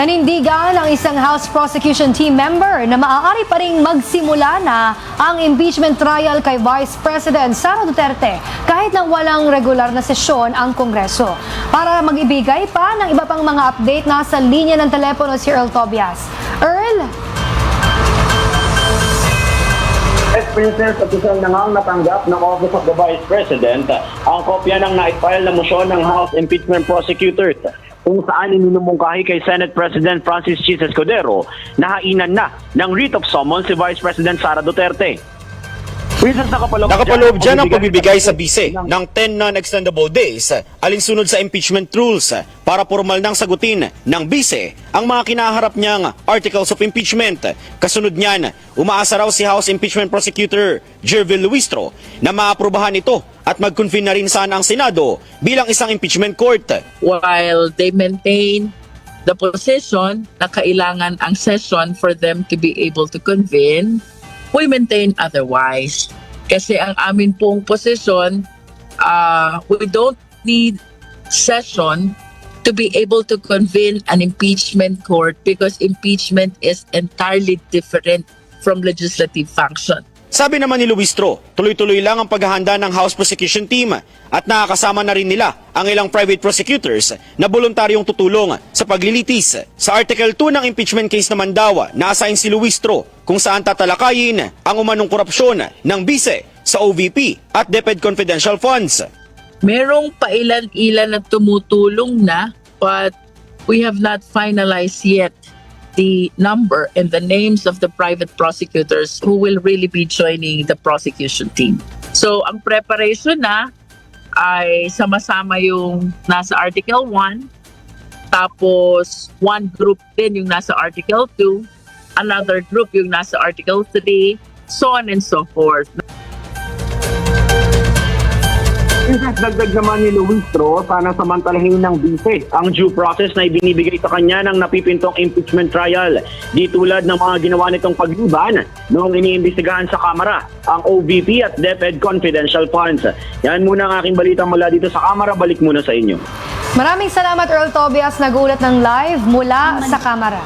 Nanindigan ang isang House Prosecution Team member na maaari pa ring magsimula na ang impeachment trial kay Vice President Sara Duterte kahit na walang regular na sesyon ang Kongreso. Para mag-ibigay pa ng iba pang mga update, nasa linya ng telepono si Earl Tobias. Earl? Princess Official na ngang natanggap ng Office of the Vice President ang kopya ng na-file na motion ng House Impeachment Prosecutors kung saan iminumungkahi kay Senate President Francis Chis Escudero na hainan na ng writ of summons si Vice President Sara Duterte. Nakapaloob, Nakapaloob dyan ang pabibigay sa bise ng 10 non-extendable days alinsunod sa impeachment rules para formal nang sagutin ng bise ang mga kinaharap niyang articles of impeachment. Kasunod niyan, umaasa raw si House Impeachment Prosecutor Jervil Luistro na maaprubahan ito at mag-convene na rin sana ang Senado bilang isang impeachment court. while they maintain the position na kailangan ang session for them to be able to convene, we maintain otherwise. Kasi ang amin pong position, uh, we don't need session to be able to convene an impeachment court because impeachment is entirely different from legislative function. Sabi naman ni Luistro, tuloy-tuloy lang ang paghahanda ng House Prosecution Team at nakakasama na rin nila ang ilang private prosecutors na voluntaryong tutulong sa paglilitis. Sa Article 2 ng impeachment case naman daw, na-assign si Luistro kung saan tatalakayin ang umanong korupsyon ng bise sa OVP at DepEd confidential funds. merong pailan-ilan na tumutulong na but we have not finalized yet the number and the names of the private prosecutors who will really be joining the prosecution team. So ang preparation na ay sama-sama yung nasa Article 1, tapos one group din yung nasa Article 2, another group yung nasa Article 3, so on and so forth. Princess, dagdag naman ni Luistro, sana samantalahin ng bise ang due process na ibinibigay sa kanya ng napipintong impeachment trial. Di tulad ng mga ginawa nitong pagliban noong iniimbestigahan sa Kamara ang OVP at DepEd confidential funds. Yan muna ang aking balita mula dito sa Kamara. Balik muna sa inyo. Maraming salamat Earl Tobias, nagulat ng live mula sa Kamara.